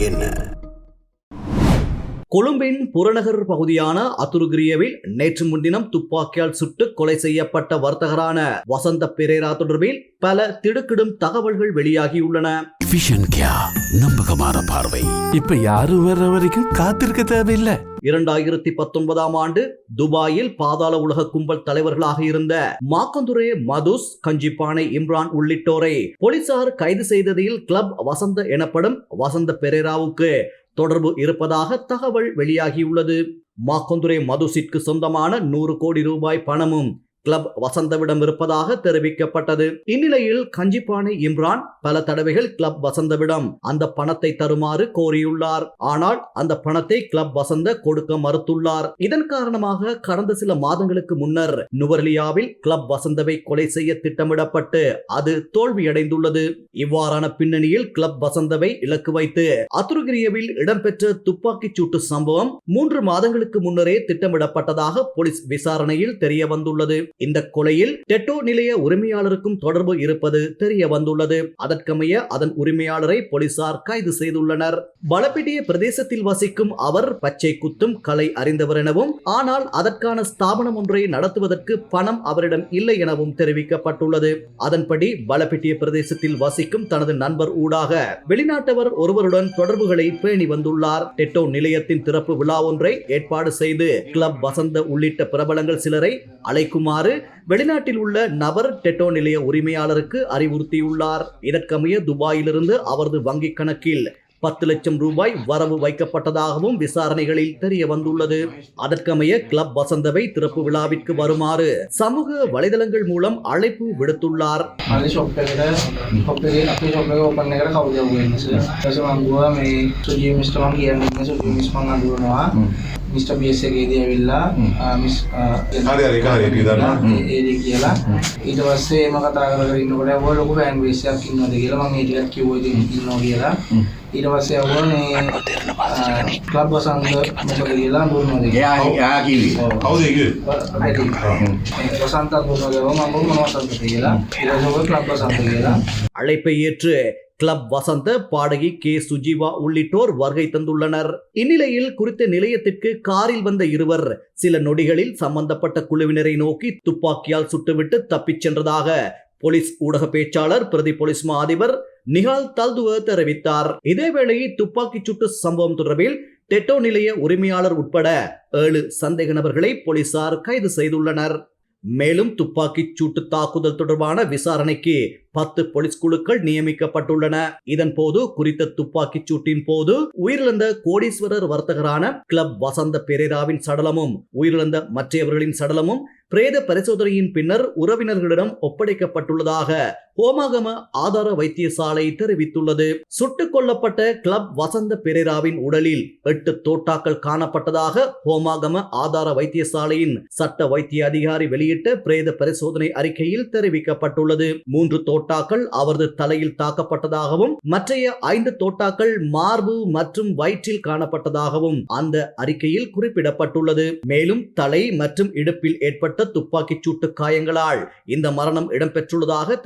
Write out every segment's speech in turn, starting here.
என்ன கொழும்பின் புறநகர் பகுதியான அத்துருகிரியவில் நேற்று முன்தினம் துப்பாக்கியால் சுட்டு கொலை செய்யப்பட்ட வர்த்தகரான வசந்த பெரேரா தொடர்பில் பல திடுக்கிடும் தகவல்கள் வெளியாகியுள்ளன. நம்பகமான பார்வை. இப்ப யாரும் வர்ற வரைக்கும் காத்திருக்க தேவையில்லை. இரண்டாயிரத்தி பத்தொன்பதாம் ஆண்டு துபாயில் பாதாள உலக கும்பல் தலைவர்களாக இருந்த மாக்கந்துரே மதுஸ் கஞ்சிப்பானை இம்ரான் உள்ளிட்டோரை போலீசார் கைது செய்ததில் கிளப் வசந்த எனப்படும் வசந்த பெரேராவுக்கு தொடர்பு இருப்பதாக தகவல் வெளியாகியுள்ளது. மாக்கொந்துரை மதுசிற்கு சொந்தமான நூறு கோடி ரூபாய் பணமும் கிளப் வசந்தவிடம் இருப்பதாக தெரிவிக்கப்பட்டது. இந்நிலையில் கஞ்சிப்பானை இம்ரான் பல தடவைகள் கிளப் வசந்தவிடம் அந்த பணத்தை தருமாறு கோரியுள்ளார். ஆனால் அந்த பணத்தை கிளப் வசந்த கொடுக்க மறுத்துள்ளார். இதன் காரணமாக கடந்த சில மாதங்களுக்கு முன்னர் நுவர்லியாவில் கிளப் வசந்தவை கொலை செய்ய திட்டமிடப்பட்டு அது தோல்வியடைந்துள்ளது. இவ்வாறான பின்னணியில் கிளப் வசந்தவை இலக்கு வைத்து அத்துருகிரியவில் இடம்பெற்ற துப்பாக்கிச் சூட்டு சம்பவம் மூன்று மாதங்களுக்கு முன்னரே திட்டமிடப்பட்டதாக போலீஸ் விசாரணையில் தெரிய வந்துள்ளது இந்த கொலையில் டெட்டோ நிலைய உரிமையாளருக்கும் தொடர்பு இருப்பது தெரிய வந்துள்ளது. அதற்கமைய அதன் உரிமையாளரை போலீசார் கைது செய்துள்ளனர். வளப்பிட்டிய பிரதேசத்தில் வசிக்கும் அவர் பச்சை குத்தும் கலை அறிந்தவர் எனவும் ஆனால் அதற்கான ஸ்தாபனம் ஒன்றை நடத்துவதற்கு பணம் அவரிடம் இல்லை எனவும் தெரிவிக்கப்பட்டுள்ளது. அதன்படி வளப்பிட்டிய பிரதேசத்தில் வசிக்கும் தனது நண்பர் ஊடாக வெளிநாட்டவர் ஒருவருடன் தொடர்புகளை பேணி வந்துள்ளார். டெட்டோ நிலையத்தின் திறப்பு விழா ஒன்றை ஏற்பாடு செய்து கிளப் வசந்த உள்ளிட்ட பிரபலங்கள் சிலரை அழைக்குமாறு வெளிநாட்டில் உள்ள நபர் டெட்டோ நிலைய உரிமையாளருக்கு அறிவுறுத்தியுள்ளார். இதற்கமைய துபாயிலிருந்து அவரது வங்கிக் கணக்கில் பத்து லட்சம் ரூபாய் வரவு வைக்கப்பட்டதாகவும் விசாரணைகளில் தெரிய வந்துள்ளது. அதற்கமைய கிளப் வசந்தவை திறப்பு விழாவிற்கு வருமாறு சமூக வலைதளங்கள் மூலம் அழைப்பு விடுத்துள்ளார். మిస్టర్ బిఎస్ఏకి ఏది వెళ్ళా మిస్ ఏది ఎలా ఇటు వస్తే ఏమో తాగలగలిగిన కూడా వాళ్ళు ఒక ఫ్యాన్ బేస్ కింద దిగేలా మా నీట్గా క్యూ ఇన్నోగేలా ఇటు அழைப்பை ஏற்று கிளப் வசந்த பாடகி கே சுஜீவா உள்ளிட்டோர் வருகை தந்துள்ளனர். இந்நிலையில் குறித்த நிலையத்திற்கு காரில் வந்த இருவர் சில நொடிகளில் சம்பந்தப்பட்ட குழுவினரை நோக்கி துப்பாக்கியால் சுட்டுவிட்டு தப்பிச் சென்றதாக போலீஸ் ஊடக பேச்சாளர் பிரதி போலீஸ் மா அதிபர் நிகால் தல்துவ தெரிவித்தார். இதேவேளை துப்பாக்கிச் சூட்டு சம்பவம் தொடர்பில் டெட்டோ நிலைய உரிமையாளர் உட்பட ஏழு சந்தேக நபர்களை போலீசார் கைது செய்துள்ளனர். மேலும் துப்பாக்கிச் சூட்டு தாக்குதல் தொடர்பான விசாரணைக்கு பத்து போலீஸ் குழுக்கள் நியமிக்கப்பட்டுள்ளன. இதன் போது குறித்த துப்பாக்கிச் சூட்டின் போது உயிரிழந்த கோடீஸ்வரர் வர்த்தகரான கிளப் வசந்த பெரேராவின் சடலமும் உயிரிழந்த மற்றவர்களின் சடலமும் பிரேத பரிசோதனையின் பின்னர் உறவினர்களிடம் ஒப்படைக்கப்பட்டுள்ளதாக கோமாகம ஆதார வைத்தியசாலை தெரிவித்துள்ளது. சுட்டுக் கொல்லப்பட்ட கிளப் வசந்த பெரேராவின் உடலில் எட்டு தோட்டாக்கள் காணப்பட்டதாக ஹோமாகம ஆதார வைத்தியசாலையின் சட்ட வைத்திய அதிகாரி வெளியிட்ட பிரேத பரிசோதனை அறிக்கையில் தெரிவிக்கப்பட்டுள்ளது. மூன்று தோட்டாக்கள் அவரது தலையில் தாக்கப்பட்டதாகவும் மற்றைய ஐந்து தோட்டாக்கள் மார்பு மற்றும் வயிற்றில் காணப்பட்டதாகவும் அந்த அறிக்கையில் குறிப்பிடப்பட்டுள்ளது. மேலும் தலை மற்றும் இடுப்பில் ஏற்பட்ட துப்பாக்கிச் சூட்டு காயங்களால் இந்த மரணம் இடம்பெற்றுள்ளதாக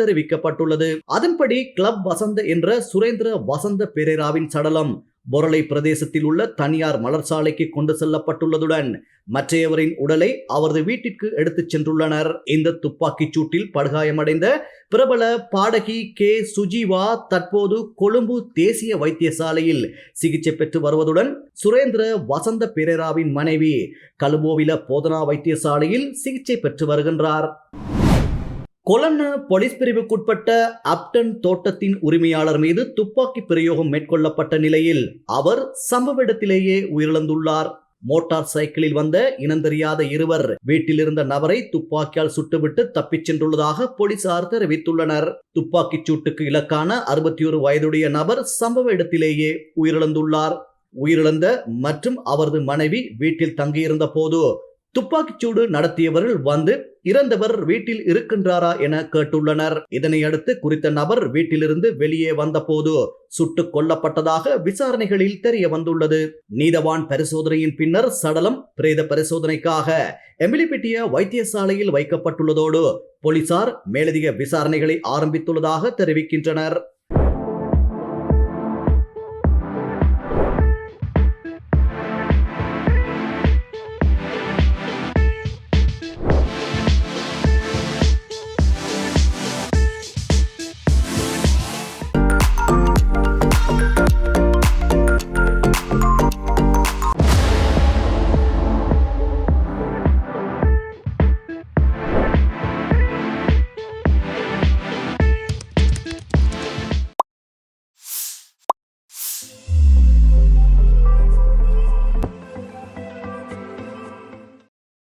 அறிவிக்கப்பட்டுள்ளது அதன்படி கிளப் வசந்த என்ற சுரேந்திர வசந்த பெரேராவின் சடலம் பொரளை பிரதேசத்தில் உள்ள தனியார் மலர்சாலைக்கு கொண்டு செல்லப்பட்டுள்ளதுடன் மற்றையவரின் உடலை அவரது வீட்டிற்கு எடுத்துச் சென்றுள்ளனர். இந்த துப்பாக்கிச் சூட்டில் படுகாயமடைந்த பிரபல பாடகி கே. சுஜீவா தற்போது கொழும்பு தேசிய வைத்தியசாலையில் சிகிச்சை பெற்று வருவதுடன் சுரேந்திர வசந்த பெரேராவின் மனைவி கலுபோவில போதனா வைத்தியசாலையில் சிகிச்சை பெற்று வருகின்றார். கொலன்ன போலீஸ் பிரிவுக்குட்பட்ட அப்டன் தோட்டத்தின் உரிமையாளர் மீது துப்பாக்கி பிரயோகம் மேற்கொள்ளப்பட்ட நிலையில் அவர் சம்பவ இடத்திலேயே உயிரிழந்துள்ளார். மோட்டார் சைக்கிளில் வந்த இனந்தெரியாத இருவர் வீட்டில் இருந்த நபரை துப்பாக்கியால் சுட்டுவிட்டு தப்பிச் சென்றுள்ளதாக போலீசார் தெரிவித்துள்ளனர். துப்பாக்கிச் சூட்டுக்கு இலக்கான அறுபத்தி ஒரு வயதுடைய நபர் சம்பவ இடத்திலேயே உயிரிழந்துள்ளார். உயிரிழந்த மற்றும் அவரது மனைவி வீட்டில் தங்கியிருந்த போது துப்பாக்கிச்சூடு நடத்தியவர்கள் வந்து இறந்தவர் வீட்டில் இருக்கின்றாரா என கேட்டுள்ளனர். இதனையடுத்து குறித்த நபர் வீட்டிலிருந்து வெளியே வந்தபோது சுட்டுக் கொல்லப்பட்டதாக விசாரணைகளில் தெரிய வந்துள்ளது. நீதவான் பரிசோதனையின் பின்னர் சடலம் பிரேத பரிசோதனைக்காக எமிலிபெட்டிய வைத்தியசாலையில் வைக்கப்பட்டுள்ளதோடு போலீசார் மேலதிக விசாரணைகளை ஆரம்பித்துள்ளதாக தெரிவிக்கின்றனர்.